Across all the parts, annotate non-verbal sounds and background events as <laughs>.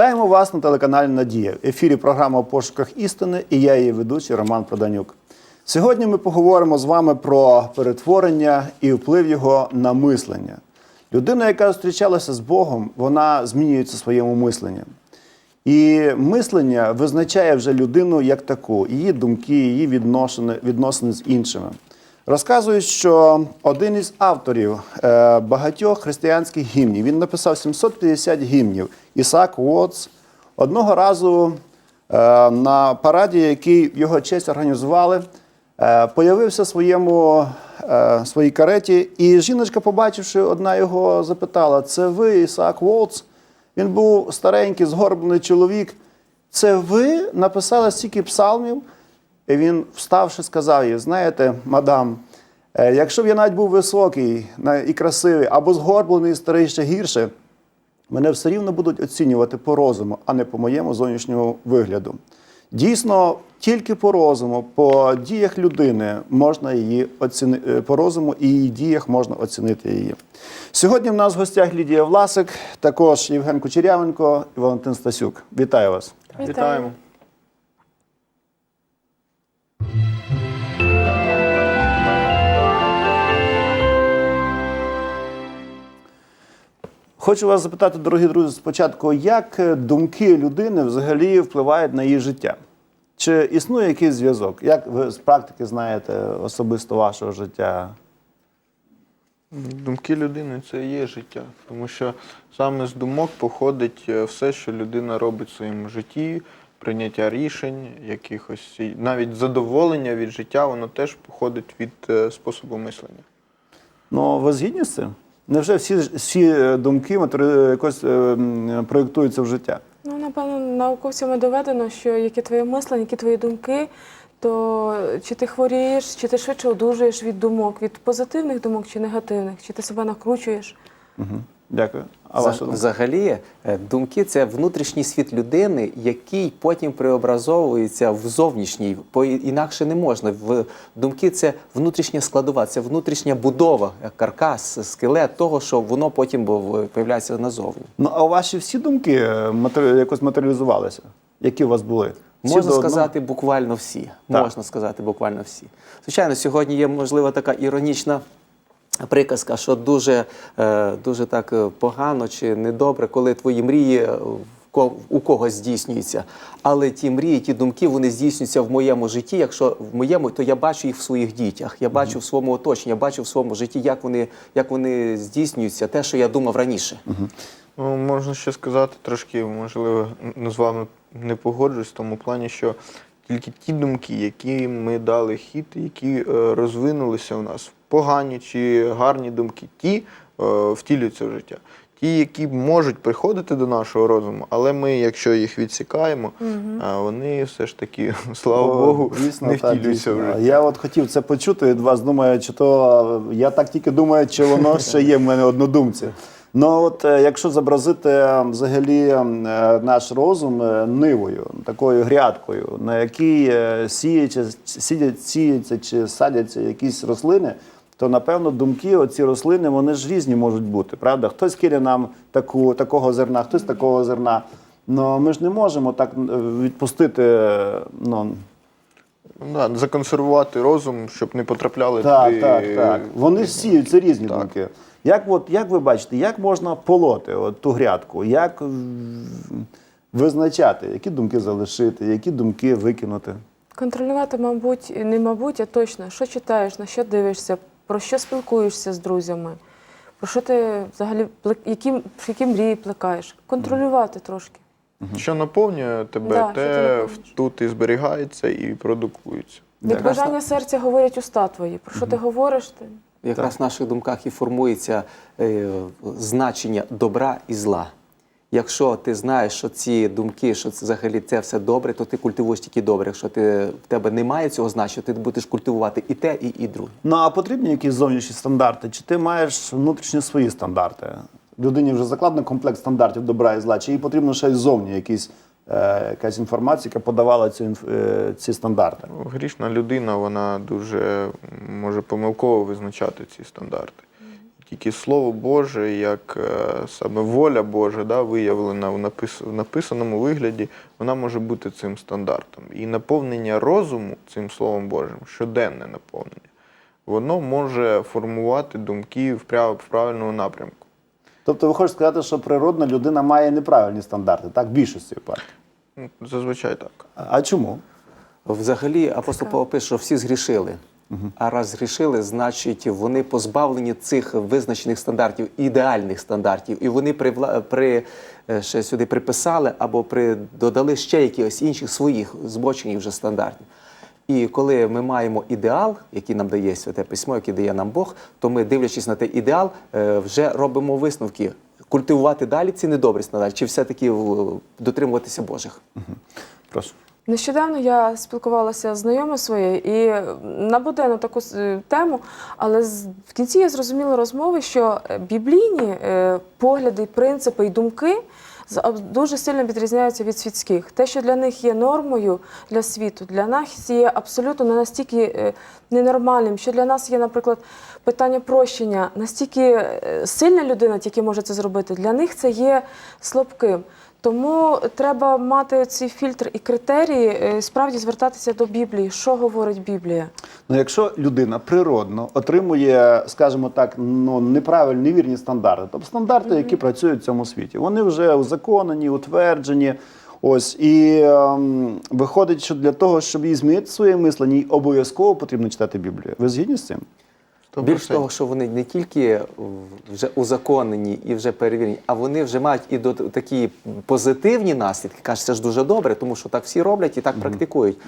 Вітаємо вас на телеканалі Надія. В ефірі програма «У пошуках істини і я її ведучий Роман Проданюк. Сьогодні ми поговоримо з вами про перетворення і вплив його на мислення. Людина, яка зустрічалася з Богом, вона змінюється своєму мисленням. І мислення визначає вже людину як таку, її думки, її відносини, відносини з іншими. Розказують, що один із авторів е, багатьох християнських гімнів, він написав 750 гімнів. Ісаак Уотс одного разу е, на параді, який в його честь організували, е, появився в своєму, своїй кареті, і жіночка, побачивши, одна його запитала: Це ви, Ісаак Уотс? Він був старенький, згорблений чоловік. Це ви написали стільки псалмів? І він, вставши, сказав їй: знаєте, мадам, якщо б я навіть був високий і красивий, або згорблений, старий ще гірше, мене все рівно будуть оцінювати по розуму, а не по моєму зовнішньому вигляду. Дійсно, тільки по розуму, по діях людини можна її оцінити по розуму і її діях можна оцінити її. Сьогодні в нас в гостях Лідія Власик, також Євген Кучерявенко і Валентин Стасюк. Вітаю вас. Вітаємо. Хочу вас запитати, дорогі друзі, спочатку, як е, думки людини взагалі впливають на її життя? Чи існує якийсь зв'язок? Як ви з практики знаєте особисто вашого життя? Думки людини це і є життя, тому що саме з думок походить е, все, що людина робить в своєму житті, прийняття рішень, якихось навіть задоволення від життя, воно теж походить від е, способу мислення. Ну, ви згідні з цим? Невже всі, всі е, думки матері- якось е, проєктуються в життя? Ну, напевно, науковцями доведено, що які твої мислення, які твої думки, то чи ти хворієш, чи ти швидше одужуєш від думок, від позитивних думок чи негативних, чи ти себе накручуєш. Угу. Дякую. А За- ваша думка? Взагалі, е, думки це внутрішній світ людини, який потім преобразовується в зовнішній. По інакше не можна. В думки це внутрішня складова, це внутрішня будова, е, каркас, скелет того, що воно потім бо- появляється назовні. Ну, а ваші всі думки е, матері- якось матеріалізувалися? Які у вас були? Всі Можна одного? сказати буквально всі. Так. Можна сказати буквально всі. Звичайно, сьогодні є можливо така іронічна. Приказка, що дуже, е, дуже так е, погано чи недобре, коли твої мрії е, у когось здійснюються. Але ті мрії, ті думки, вони здійснюються в моєму житті. Якщо в моєму, то я бачу їх в своїх дітях. Я бачу в своєму оточенні, я бачу в своєму житті, як вони, як вони здійснюються, те, що я думав раніше. Ну, можна ще сказати, трошки, можливо, н- з вами не погоджуюсь в тому плані, що тільки ті думки, які ми дали хід, які е, розвинулися у нас, погані чи гарні думки, ті е, втілюються в життя. Ті, які можуть приходити до нашого розуму, але ми, якщо їх відсікаємо, а вони все ж таки, <laughs> слава О, Богу, дійсно, не втілюються в дійсно. Я от хотів це почути від вас. Думаю, чи то я так тільки думаю, чи воно <laughs> ще є в мене однодумці. Ну от е, якщо зобразити е, взагалі е, наш розум нивою, такою грядкою, на якій сіється, сіють, сіються чи садяться якісь рослини, то напевно думки, оці рослини, вони ж різні можуть бути, правда? Хтось кине нам таку, такого зерна, хтось такого зерна. Ну ми ж не можемо так відпустити. Ну, да, законсервувати розум, щоб не потрапляли так, туди. так, так. Вони сіють, це різні Так. думки. Як, от, як ви бачите, як можна полоти от, ту грядку? Як визначати, які думки залишити, які думки викинути? Контролювати, мабуть, не мабуть, а точно, що читаєш, на що дивишся, про що спілкуєшся з друзями, про що ти взагалі які, які мрії плекаєш. Контролювати трошки. Що наповнює тебе, Да, те наповнюєш. тут і зберігається, і продукується. Від бажання серця говорять уста твої. Про що ти говориш? Ти? Якраз в наших думках і формується е, значення добра і зла. Якщо ти знаєш, що ці думки, що це взагалі це все добре, то ти культивуєш тільки добре. Якщо ти, в тебе немає цього значення, ти будеш культивувати і те, і, і друге. Ну а потрібні якісь зовнішні стандарти? Чи ти маєш внутрішні свої стандарти? Людині вже закладено комплект стандартів добра і зла, чи їй потрібно ще й зовні якісь, е, якась інформація, яка подавала цю, е, ці стандарти? Ну, Грішна людина, вона дуже може помилково визначати ці стандарти. тільки Слово Боже, як е, саме воля Божа, да, виявлена в, напис, в написаному вигляді, вона може бути цим стандартом. І наповнення розуму цим Словом Божим, щоденне наповнення, воно може формувати думки в, прав- в правильному напрямку. Тобто ви хочете сказати, що природна людина має неправильні стандарти, так, більшості випадків. Ну, Зазвичай так. А чому? Взагалі, апостол Павло пише, що всі згрішили. А раз згрішили, значить вони позбавлені цих визначених стандартів, ідеальних стандартів, і вони привла... при... е, ще сюди приписали або при... додали ще якихось інших своїх збочених вже стандартів. І коли ми маємо ідеал, який нам дає святе письмо, який дає нам Бог, то ми, дивлячись на той ідеал, е, вже робимо висновки. Культивувати далі ці недобрі стандарти, чи все-таки дотримуватися Божих. Прошу. Нещодавно я спілкувалася з знайомою своєю і набуде на таку тему, але з- в кінці я зрозуміла розмови, що е, біблійні е, погляди, принципи і думки дуже сильно відрізняються від світських. Те, що для них є нормою для світу, для нас є абсолютно не настільки е, ненормальним, що для нас є, наприклад, питання прощення, настільки е, сильна людина тільки може це зробити, для них це є слабким. Тому треба мати ці фільтр і критерії, е, справді звертатися до Біблії. Що говорить Біблія? Ну, якщо людина природно отримує, скажімо так, ну неправильні, невірні стандарти, тобто стандарти, які працюють в цьому світі, вони вже узаконені, утверджені. Ось і ем, виходить, що для того, щоб їй змінити своє мислення, їй обов'язково потрібно читати Біблію. Ви згідні з цим? Більш того, що вони не тільки вже узаконені і вже перевірені, а вони вже мають і до такі позитивні наслідки. Кажуть, це ж дуже добре, тому що так всі роблять і так практикують.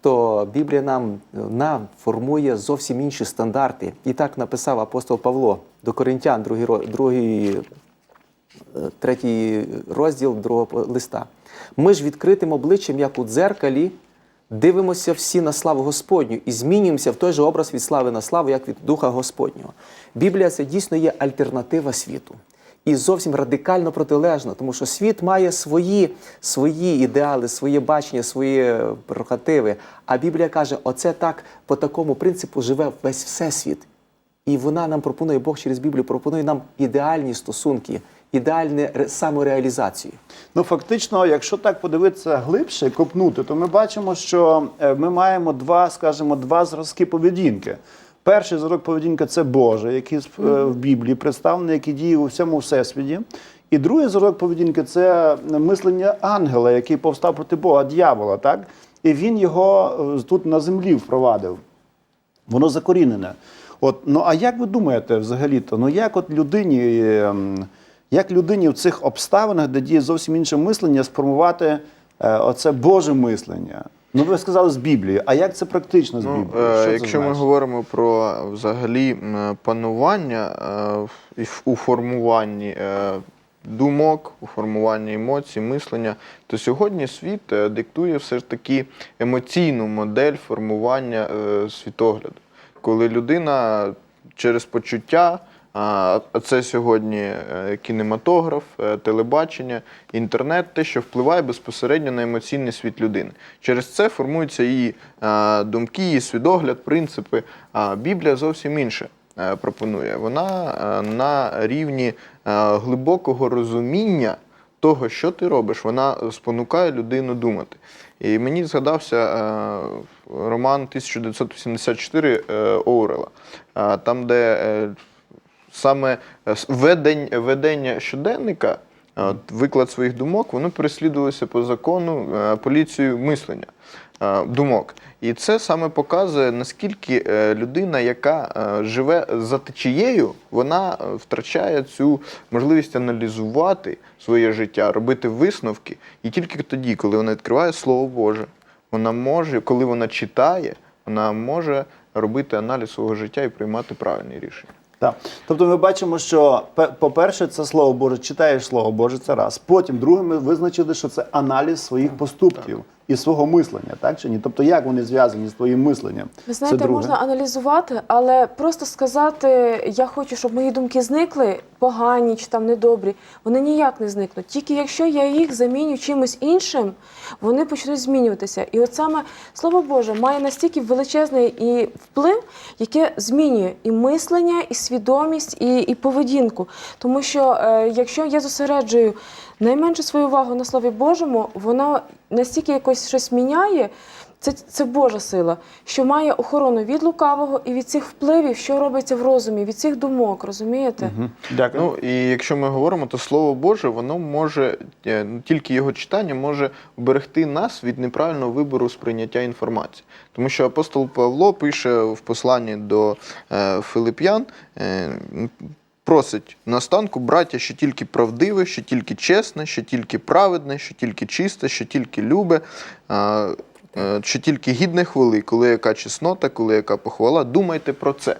То Біблія нам, нам формує зовсім інші стандарти. І так написав апостол Павло до Коринтян, другий, другий е, третій розділ другого листа. Ми ж відкритим обличчям, як у дзеркалі, дивимося всі на славу Господню і змінюємося в той же образ від слави на славу, як від Духа Господнього. Біблія це дійсно є альтернатива світу. І зовсім радикально протилежна, тому що світ має свої, свої ідеали, своє бачення, свої е, прерогативи. А Біблія каже, оце так по такому принципу живе весь всесвіт. І вона нам пропонує, Бог через Біблію пропонує нам ідеальні стосунки, ідеальну ре- самореалізацію. Ну, фактично, якщо так подивитися глибше, копнути, то ми бачимо, що е, ми маємо два, скажімо, два зразки поведінки. Перший зразок поведінки це Боже, який е, в Біблії представлений, який діє у всьому всесвіті. І другий зразок поведінки це мислення ангела, який повстав проти Бога, дьявола, так? І він його е, тут на землі впровадив. Воно закорінене. От, ну а як ви думаєте взагалі-то? Ну як от людині, ем, як людині в цих обставинах, де діє зовсім інше мислення, сформувати е, оце Боже мислення? Ну ви сказали з Біблії, а як це практично з Ну, Біблії? е, це якщо ми говоримо про взагалі панування е, в- і в- у формуванні думок, у формуванні емоцій, мислення, то сьогодні світ диктує все ж таки емоційну модель формування світогляду, коли людина через почуття. Це сьогодні е, кінематограф, е, телебачення, інтернет, те, що впливає безпосередньо на емоційний світ людини. Через це формуються її е, думки, її свідогляд, принципи. А Біблія зовсім інше пропонує. Вона на рівні глибокого розуміння того, що ти робиш, вона спонукає людину думати. І мені згадався роман 1984 е, Оурела, там, де саме е, ведень, ведення щоденника, е, от, виклад своїх думок, воно переслідувалося по закону е, поліцією мислення думок. І це саме показує, наскільки людина, яка живе за течією, вона втрачає цю можливість аналізувати своє життя, робити висновки. І тільки тоді, коли вона відкриває Слово Боже, вона може, коли вона читає, вона може робити аналіз свого життя і приймати правильні рішення. Так. Тобто ми бачимо, що пе- по-перше, це слово Боже, читаєш слово Боже, це раз. Потім, друге, ми визначили, що це аналіз своїх поступків і свого мислення, так чи ні? Тобто, як вони зв'язані з твоїм мисленням? Ви це знаєте, друге. можна аналізувати, але просто сказати, я хочу, щоб мої думки зникли. погані чи там недобрі, вони ніяк не зникнуть. Тільки якщо я їх заміню чимось іншим, вони почнуть змінюватися. І от саме слово Боже має настільки величезний і вплив, яке змінює і мислення, і свідомість, і, і поведінку. Тому що е, якщо я зосереджую найменше свою увагу на Слові Божому, воно настільки якось щось міняє. Це, це Божа сила, що має охорону від лукавого і від цих впливів, що робиться в розумі, від цих думок, розумієте? Дякую. Ну і якщо ми говоримо, то слово Боже, воно може е, ну, тільки його читання може уберегти нас від неправильного вибору сприйняття інформації. Тому що апостол Павло пише в посланні до е, Филип'ян. Е, Просить настанку, браття, що тільки правдиве, що тільки чесне, що тільки праведне, що тільки чисте, що тільки любе, е, тільки гідне хвали, коли яка чеснота, коли яка похвала, думайте про це.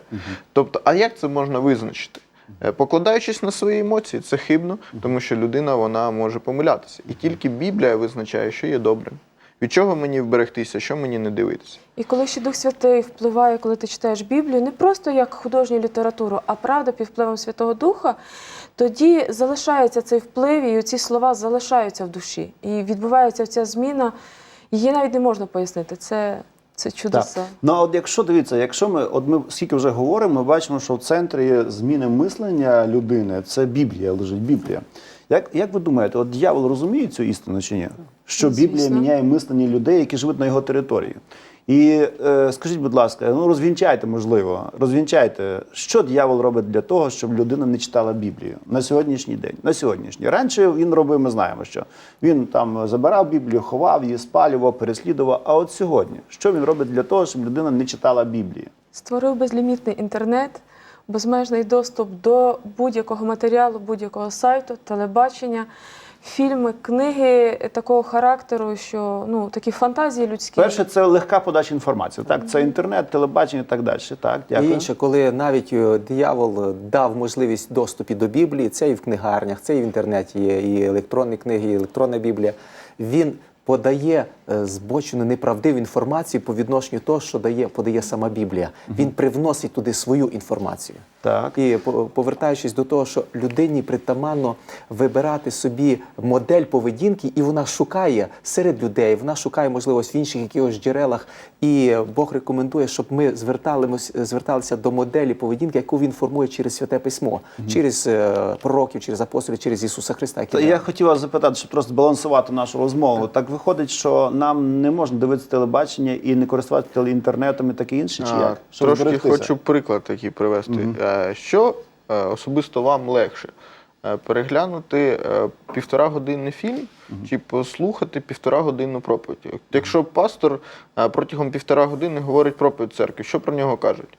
Тобто, а як це можна визначити? Е, Покладаючись на свої емоції, це хибно, тому що людина вона може помилятися. І тільки Біблія визначає, що є добрим. Від чого мені вберегтися, що мені не дивитися. І коли ще Дух Святий впливає, коли ти читаєш Біблію, не просто як художню літературу, а правда під впливом Святого Духа, тоді залишається цей вплив, і ці слова залишаються в душі. І відбувається ця зміна. Її навіть не можна пояснити. Це, це чудеса. Так. Ну а от якщо дивіться, якщо ми от ми скільки вже говоримо, ми бачимо, що в центрі зміни мислення людини це Біблія, лежить Біблія. Як, як ви думаєте, от дьявол розуміє цю істину чи ні? Що Біблія міняє мислення людей, які живуть на його території? І е, скажіть, будь ласка, ну розвінчайте, можливо, розвінчайте, що дьявол робить для того, щоб людина не читала Біблію на сьогоднішній день. На сьогоднішній. Раніше він робив, ми знаємо, що він там забирав Біблію, ховав її, спалював, переслідував. А от сьогодні, що він робить для того, щоб людина не читала Біблію? Створив безлімітний інтернет, безмежний доступ до будь-якого матеріалу, будь-якого сайту, телебачення, фільми, книги такого характеру, що ну такі фантазії людські. Перше, це легка подача інформації. Так, це інтернет, телебачення і так далі. Так, дякую. І інше, коли навіть е, диявол дав можливість доступу до Біблії, це і в книгарнях, це і в інтернеті є, і електронні книги, і електронна Біблія. Він подає е, збочену неправдиву інформацію по відношенню того, що дає, подає сама Біблія. Він привносить туди свою інформацію. Так. І по- повертаючись до того, що людині притаманно вибирати собі модель поведінки, і вона шукає серед людей, вона шукає можливість в інших якихось джерелах. І Бог рекомендує, щоб ми зверталися до моделі поведінки, яку він формує через святе письмо, через е, пророків, через апостолів, через Ісуса Христа. Та який я хотів вас запитати, щоб просто збалансувати нашу розмову. Так виходить, що нам не можна дивитися телебачення і не користуватися телеінтернетом і таке інше, чи як? Щоб Трошки зберегтися? хочу приклад такий привести. Е, Що е, особисто вам легше? Е, Переглянути півтора годинний фільм чи послухати півтора годинну проповідь? Якщо пастор протягом півтора години говорить проповідь церкви, що про нього кажуть?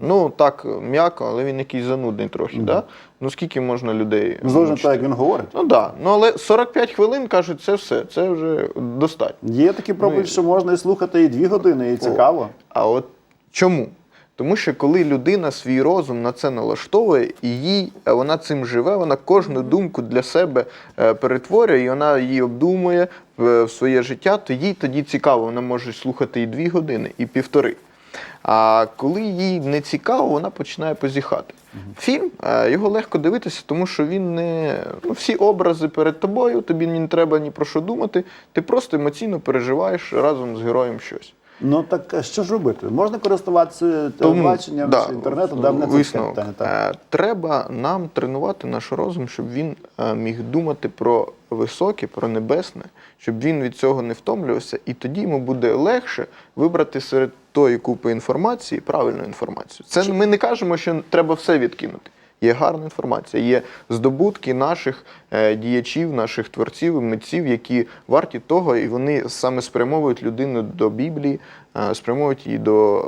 Ну так, м'яко, але він якийсь занудний трохи. Да? Ну скільки можна людей? Ну, так, як він говорить. Ну так. Да. Ну але 45 хвилин кажуть, це все, це вже достатньо. Є такі проповіді, що можна і слухати і дві години, і цікаво. А от чому? Тому що коли людина свій розум на це налаштовує, і їй е, вона цим живе, вона кожну думку для себе е, перетворює, і вона її обдумує в, в своє життя, то їй тоді цікаво, вона може слухати і дві години, і півтори. А коли їй не цікаво, вона починає позіхати. Фільм е, його легко дивитися, тому що він не ну, всі образи перед тобою, тобі не треба ні про що думати. Ти просто емоційно переживаєш разом з героєм щось. Ну так е, що ж робити? Можна користуватися телебаченням да, чи інтернетом, да, питання. Так. Е, Треба нам тренувати наш розум, щоб він е, міг думати про високе, про небесне, щоб він від цього не втомлювався, і тоді йому буде легше вибрати серед тої купи інформації правильну інформацію. Це ми не кажемо, що треба все відкинути. Є гарна інформація, є здобутки наших е, діячів, наших творців і митців, які варті того, і вони саме спрямовують людину до Біблії, е, спрямовують її до е,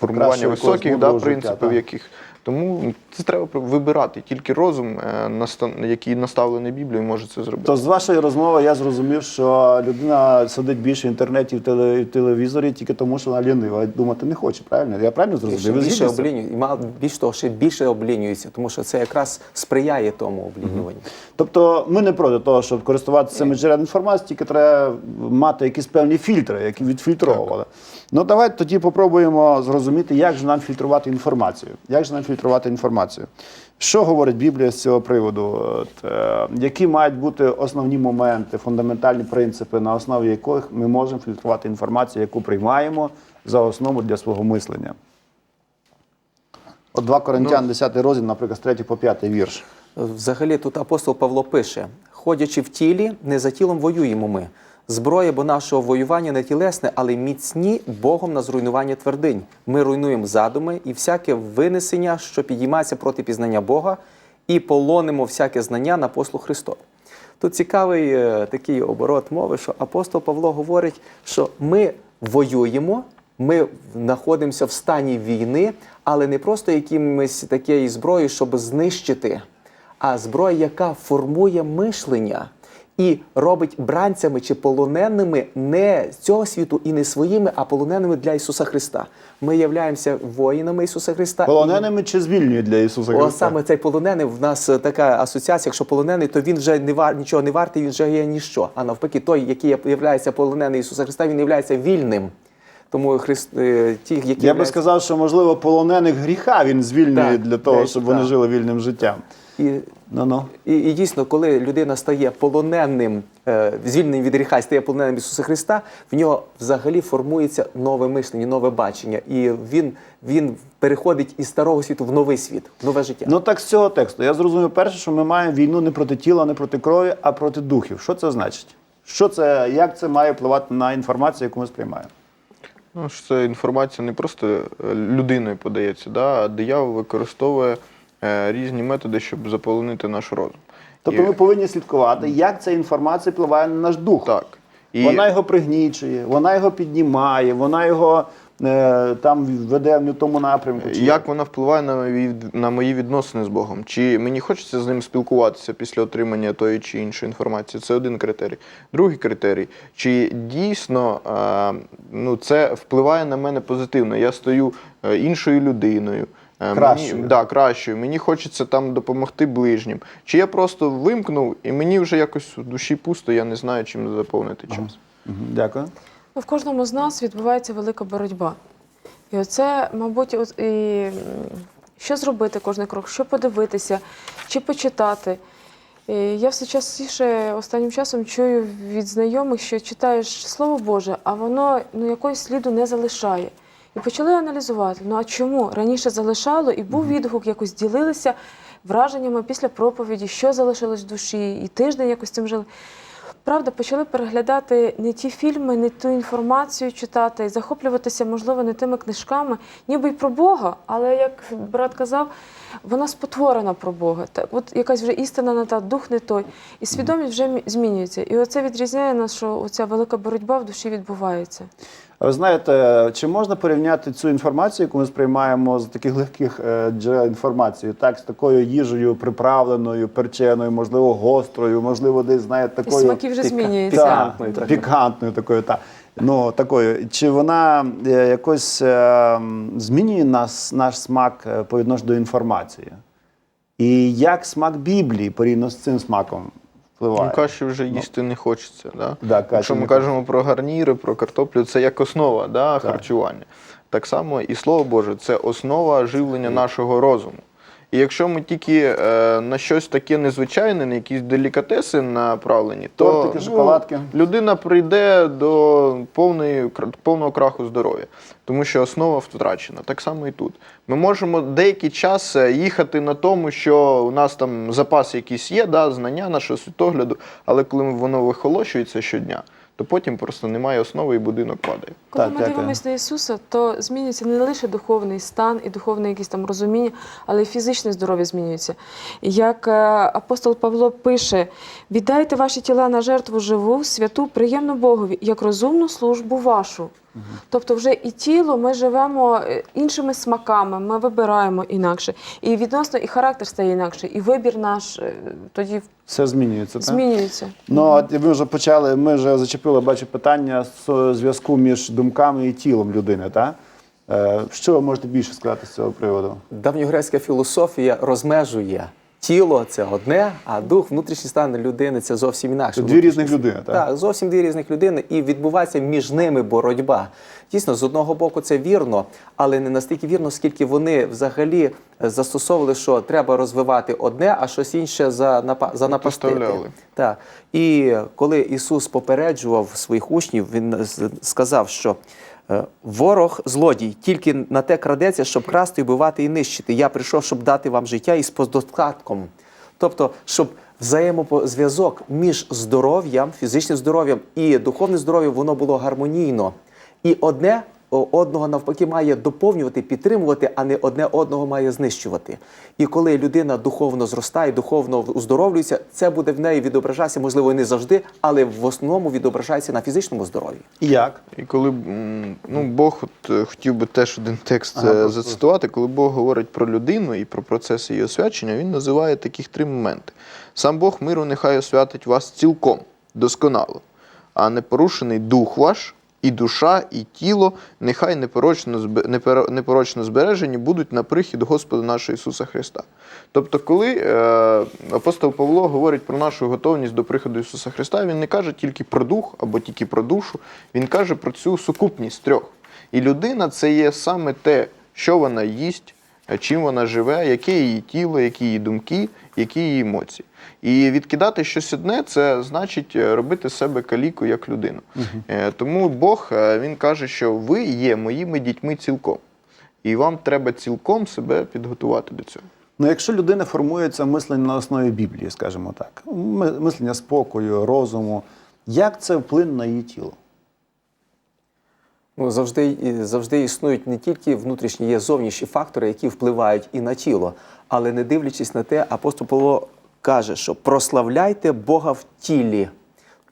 формування Покращує високих да, принципів, яких тому це треба вибирати. Тільки розум, е, який наставлений Біблією, може це зробити. То з вашої розмови я зрозумів, що людина сидить більше в інтернеті, в, теле, в телевізорі тільки тому, що вона лінива, думати не хоче. Правильно? Я правильно І зрозумів? ще більше облінює, і мало більш того, ще більше облінюється, тому що це якраз сприяє тому облінюванню. Тобто ми не проти того, щоб користуватися цими джерелами інформації, тільки треба мати якісь певні фільтри, які відфільтровували. Ну давайте тоді попробуємо зрозуміти, як же нам фільтрувати інформацію. Як же нам фільтрувати інформацію. Що говорить Біблія з цього приводу? От, е, які мають бути основні моменти, фундаментальні принципи, на основі яких ми можемо фільтрувати інформацію, яку приймаємо за основу для свого мислення? От 2 Коринтян, 10 розділ, наприклад, з 3 по 5 вірш. Взагалі тут апостол Павло пише: ходячи в тілі, не за тілом воюємо ми. Зброя бо нашого воювання не тілесне, але міцні Богом на зруйнування твердинь. Ми руйнуємо задуми і всяке винесення, що підіймається проти пізнання Бога, і полонимо всяке знання на послуг Христову. Тут цікавий е, такий оборот мови, що апостол Павло говорить, що ми воюємо, ми знаходимося в стані війни, але не просто якимось такою зброєю, щоб знищити, а зброя, яка формує мишлення і робить бранцями чи полоненими не з цього світу і не своїми, а полоненими для Ісуса Христа. Ми являємося воїнами Ісуса Христа. і- Полоненими чи звільнюють для Ісуса Христа? о, саме цей полонений, в нас е, така асоціація, якщо полонений, то він вже не вар, нічого не вартий, він вже є ніщо. А навпаки, той, який є полонений Ісуса Христа, він є вільним. Тому Христ, е, ті, які Я би сказав, що можливо полонених гріха він звільнює Так, для того, щоб вони жили вільним життям. і, Ну ну. і, і дійсно, коли людина стає полоненим, е, звільненим від гріха і стає полоненим Ісуса Христа, в нього взагалі формується нове мишлення, нове бачення, і він, він переходить із старого світу в новий світ, в нове життя. Ну так з цього тексту. Я зрозумів перше, що ми маємо війну не проти тіла, не проти крові, а проти духів. Що це значить? Що це, як це має впливати на інформацію, яку ми сприймаємо? Ну, що це інформація не просто е, людиною подається, да, а диявол використовує е, різні методи, щоб заполонити наш розум. Тобто І- ми повинні слідкувати, як ця інформація впливає на наш дух. Так. І Вона його пригнічує, вона його піднімає, вона його там веде в не тому напрямку. Чи як вона впливає на мої, на мої відносини з Богом? Чи мені хочеться з ним спілкуватися після отримання тої чи іншої інформації? Це один критерій. Другий критерій, чи дійсно е, ну, це впливає на мене позитивно? Я стаю е, іншою людиною. Е, Кращою. Мені, да, кращою. Мені хочеться там допомогти ближнім. Чи я просто вимкнув і мені вже якось у душі пусто, я не знаю, чим заповнити час. Мгм, Дякую. Ну, в кожному з нас відбувається велика боротьба. І оце, мабуть, от і, що зробити кожен крок, що подивитися, чи почитати. І я все частіше останнім часом чую від знайомих, що читаєш Слово Боже, а воно ну, якогось сліду не залишає. І почали аналізувати: ну а чому раніше залишало і був відгук, якось ділилися враженнями після проповіді, що залишилось в душі, і тиждень якось цим жили. Правда, почали переглядати не ті фільми, не ту інформацію читати, і захоплюватися, можливо, не тими книжками, ніби й про Бога, але як брат казав, вона спотворена про Бога. Та от якась вже істина не та, дух не той, і свідомість вже змінюється. І оце відрізняє нас, що оця велика боротьба в душі відбувається. А Ви знаєте, чи можна порівняти цю інформацію, яку ми сприймаємо з таких легких е, джерел інформації, так, з такою їжею приправленою, перченою, можливо, гострою, можливо, десь знаєте, І смаки вже піка- змінюються. Так, Пікантною, пікантною такою, так. Ну, такою. Чи вона е, якось е, змінює нас, наш смак е, по відношенню до інформації? І як смак Біблії порівняно з цим смаком впливає? Ну, каші вже їсти не хочеться. Да? Да, Якщо ми кажемо про гарніри, про картоплю, це як основа да, харчування. Так само і Слово Боже, це основа живлення нашого розуму. І якщо ми тільки е, на щось таке незвичайне, на якісь делікатеси направлені, то Тортики, ну, людина прийде до повної, кра- повного краху здоров'я, тому що основа втрачена. Так само і тут. Ми можемо деякий час е, їхати на тому, що у нас там запас якийсь є, да, знання нашого світогляду, але коли воно вихолощується щодня, то потім просто немає основи і будинок падає. Коли Так, ми дякую. дивимося на Ісуса, то змінюється не лише духовний стан і духовне якесь там розуміння, але й фізичне здоров'я змінюється. Як е, апостол Павло пише: віддайте ваші тіла на жертву живу, святу, приємну Богові, як розумну службу вашу. Тобто, вже і тіло ми живемо е, іншими смаками, ми вибираємо інакше. І відносно і характер стає інакше, і вибір наш е, тоді Все змінюється, так? змінюється. Ну, от ви вже почали, ми вже зачепили, бачу, питання з зв'язку між думками і тілом людини, так? Е, Що ви можете більше сказати з цього приводу? Давньогрецька філософія розмежує тіло це одне, а дух, внутрішній стан людини це зовсім інакше. Це дві різних людини, так? Так, зовсім дві різних людини, і відбувається між ними боротьба. Дійсно, з одного боку, це вірно, але не настільки вірно, скільки вони взагалі е, застосовували, що треба розвивати одне, а щось інше занапа- занапастити. Протиставляли. Так. І коли Ісус попереджував своїх учнів, Він сказав, що ворог злодій тільки на те крадеться, щоб красти, вбивати і нищити. Я прийшов, щоб дати вам життя із поздостатком, Тобто, щоб взаємозв'язок між здоров'ям, фізичним здоров'ям і духовним здоров'ям воно було гармонійно. І одне одного навпаки має доповнювати, підтримувати, а не одне одного має знищувати. І коли людина духовно зростає, духовно оздоровлюється, це буде в неї відображатися, можливо, не завжди, але в основному відображається на фізичному здоров'ї. І як? І коли ну, Бог от, е, хотів би теж один текст Ага, е, зацитувати, коли Бог говорить про людину і про процеси її освячення, він називає таких три моменти. Сам Бог миру нехай освятить вас цілком, досконало, а непорушений дух ваш, і душа, і тіло нехай непорочно, збережені будуть на прихід Господа нашого Ісуса Христа. Тобто, коли е, апостол Павло говорить про нашу готовність до приходу Ісуса Христа, він не каже тільки про дух або тільки про душу, він каже про цю сукупність трьох. І людина це є саме те, що вона їсть, чим вона живе, яке її тіло, які її думки, які її емоції. І відкидати щось одне це значить е, робити себе каліку як людину. Е, Тому Бог е, він каже, що ви є моїми дітьми цілком. І вам треба цілком себе підготувати до цього. Ну, якщо людина формується мислення на основі Біблії, скажімо так, мислення спокою, розуму, як це вплине на її тіло? Ну, завжди, завжди існують не тільки внутрішні, є зовнішні фактори, які впливають і на тіло. Але не дивлячись на те, апостол Павло каже, що прославляйте Бога в тілі.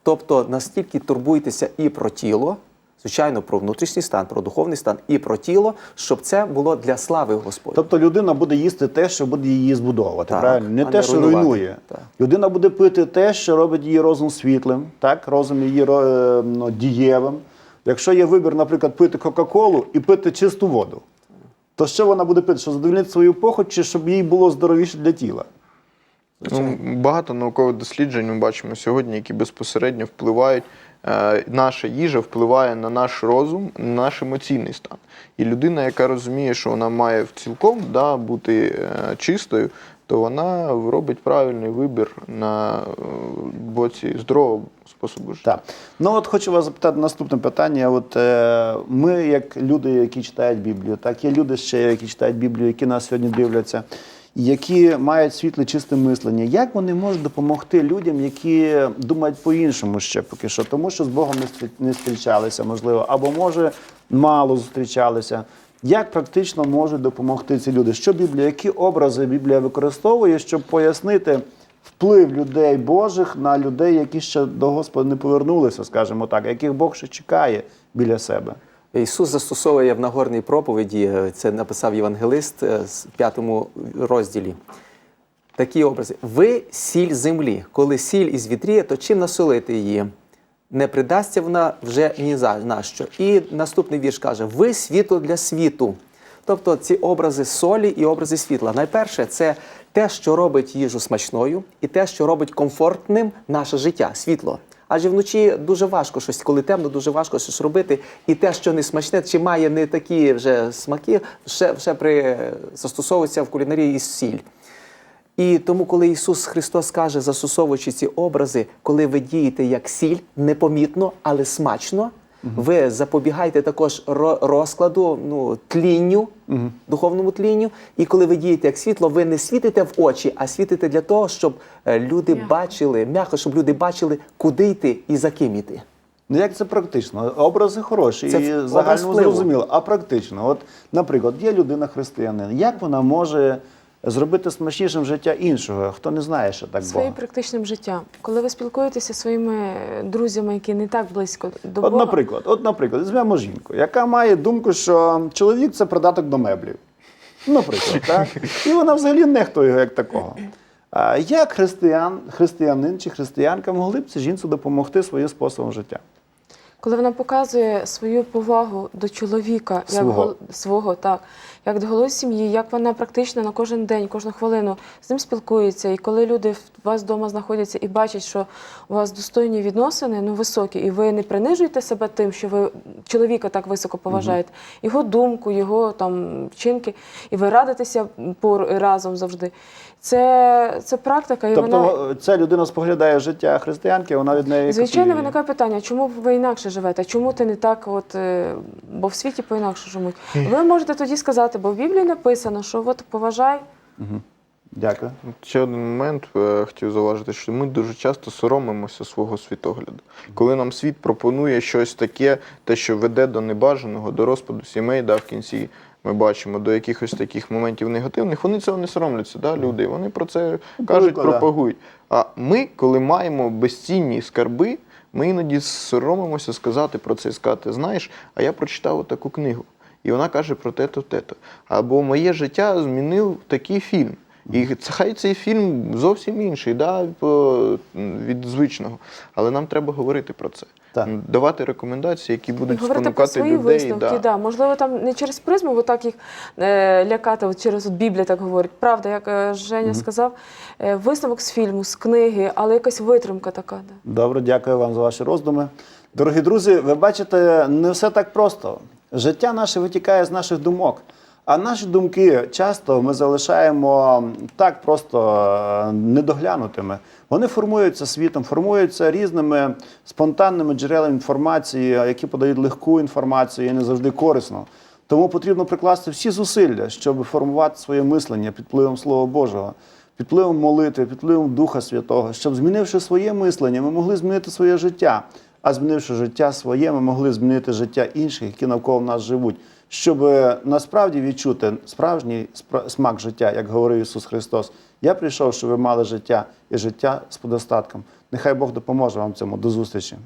Тобто настільки турбуйтеся і про тіло, звичайно, про внутрішній стан, про духовний стан, і про тіло, щоб це було для слави Господа. Тобто людина буде їсти те, що буде її збудовувати, Так, правильно? Не те, не що руйнує. Так. Людина буде пити те, що робить її розум світлим, так? розум її е, ну, дієвим. Якщо є вибір, наприклад, пити Кока-Колу і пити чисту воду, то що вона буде пити? Що задовольнити свою похоть, чи щоб їй було здоровіше для тіла? Ну, багато наукових досліджень ми бачимо сьогодні, які безпосередньо впливають. е, Наша їжа впливає на наш розум, на наш емоційний стан. І людина, яка розуміє, що вона має цілком да, бути е, чистою, то вона робить правильний вибір на е, боці здорового способу життя. Так. Ну от хочу вас запитати наступне питання. От е, ми, як люди, які читають Біблію, так є люди ще, які читають Біблію, які нас сьогодні дивляться, які мають світле чисте мислення. Як вони можуть допомогти людям, які думають по-іншому ще поки що, тому що з Богом не зустрі- не зустрічалися, можливо, або може мало зустрічалися. Як практично можуть допомогти ці люди? Що Біблія, які образи Біблія використовує, щоб пояснити вплив людей Божих на людей, які ще до Господа не повернулися, скажімо так, яких Бог ще чекає біля себе? Ісус застосовує в Нагорній проповіді, е, це написав євангелист е, з п'ятому розділі. Такі образи. Ви сіль землі. Коли сіль із вітріє, то чим насолити її? Не придасться вона вже ні за на що. І наступний вірш каже: ви світло для світу. Тобто ці образи солі і образи світла. Найперше, це те, що робить їжу смачною, і те, що робить комфортним наше життя, світло. Адже вночі дуже важко щось, коли темно, дуже важко щось робити. І те, що не смачне, чи має не такі вже смаки, ще, ще при, застосовується в кулінарії і сіль. І тому, коли Ісус Христос каже, застосовуючи ці образи, коли ви дієте як сіль, непомітно, але смачно, ви запобігаєте також розкладу, ну, тлінню, духовному тлінню. І коли ви дієте як світло, ви не світите в очі, а світите для того, щоб е, люди М'яко. бачили, м'яко, щоб люди бачили, куди йти і за ким іти. Ну як це практично? Образи хороші Це і загально зрозуміло. А практично, от, наприклад, є людина християнин. Як вона може зробити смачнішим життя іншого, хто не знає, що так Своїм Бога? практичним життям. Коли ви спілкуєтеся зі своїми друзяями, які не так близько до От, Бога, наприклад, от, наприклад, візьмемо жінку, яка має думку, що чоловік це придаток до меблів. Наприклад, так? І вона взагалі нехтує його як такого. А як християн, християнин чи християнка могли б цій жінці допомогти своїм способом життя? коли вона показує свою повагу до чоловіка, Свого. гол- свого так, як до голови сім'ї, як вона практично на кожен день, кожну хвилину з ним спілкується. І коли люди у вас вдома знаходяться і бачать, що у вас достойні відносини, ну високі, і ви не принижуєте себе тим, що ви чоловіка так високо поважаєте, його думку, його там вчинки, і ви радитеся пор- разом завжди. Це, це практика, і вона. Тобто ця людина споглядає життя християнки, вона від неї Звичайно, копіює. виникає питання, чому ви інакше живете? Чому ти не так, от, е, бо в світі по-інакше живуть? Ви можете тоді сказати, бо в Біблії написано, що от поважай. Дякую. Ще один момент е, хотів зауважити, що ми дуже часто соромимося свого світогляду. Коли нам світ пропонує щось таке, те, що веде до небажаного, до розпаду сімей, да, в кінці ми бачимо до якихось таких моментів негативних, вони цього не соромляться, да, люди. Вони про це кажуть, да. пропагують. А ми, коли маємо безцінні скарби, ми іноді соромимося сказати про це і сказати, знаєш, а я прочитав таку книгу. І вона каже про те-то, те-то. Або моє життя змінив такий фільм. І це- хай цей фільм зовсім інший, да, по- від звичного. Але нам треба говорити про це. Так. Давати рекомендації, які будуть говорити про спонукати свої людей. висновки, да. да. можливо, там не через призму, бо так їх е, лякати, от через от Біблія так говорить. Правда, як е, Женя сказав, е, висновок з фільму, з книги, але якась витримка така. Да. Добре, дякую вам за ваші роздуми. Дорогі друзі, ви бачите, не все так просто. Життя наше витікає з наших думок. А наші думки часто ми залишаємо так просто е, недоглянутими. Вони формуються світом, формуються різними спонтанними джерелами інформації, які подають легку інформацію і не завжди корисно. Тому потрібно прикласти всі зусилля, щоб формувати своє мислення під впливом Слова Божого під впливом молитви, під впливом Духа Святого, щоб змінивши своє мислення, ми могли змінити своє життя. А змінивши життя своє, ми могли змінити життя інших, які навколо нас живуть, щоб насправді відчути справжній смак життя, як говорив Ісус Христос. Я прийшов, щоб ви мали життя і життя з подостатком. Нехай Бог допоможе вам цьому. До зустрічі.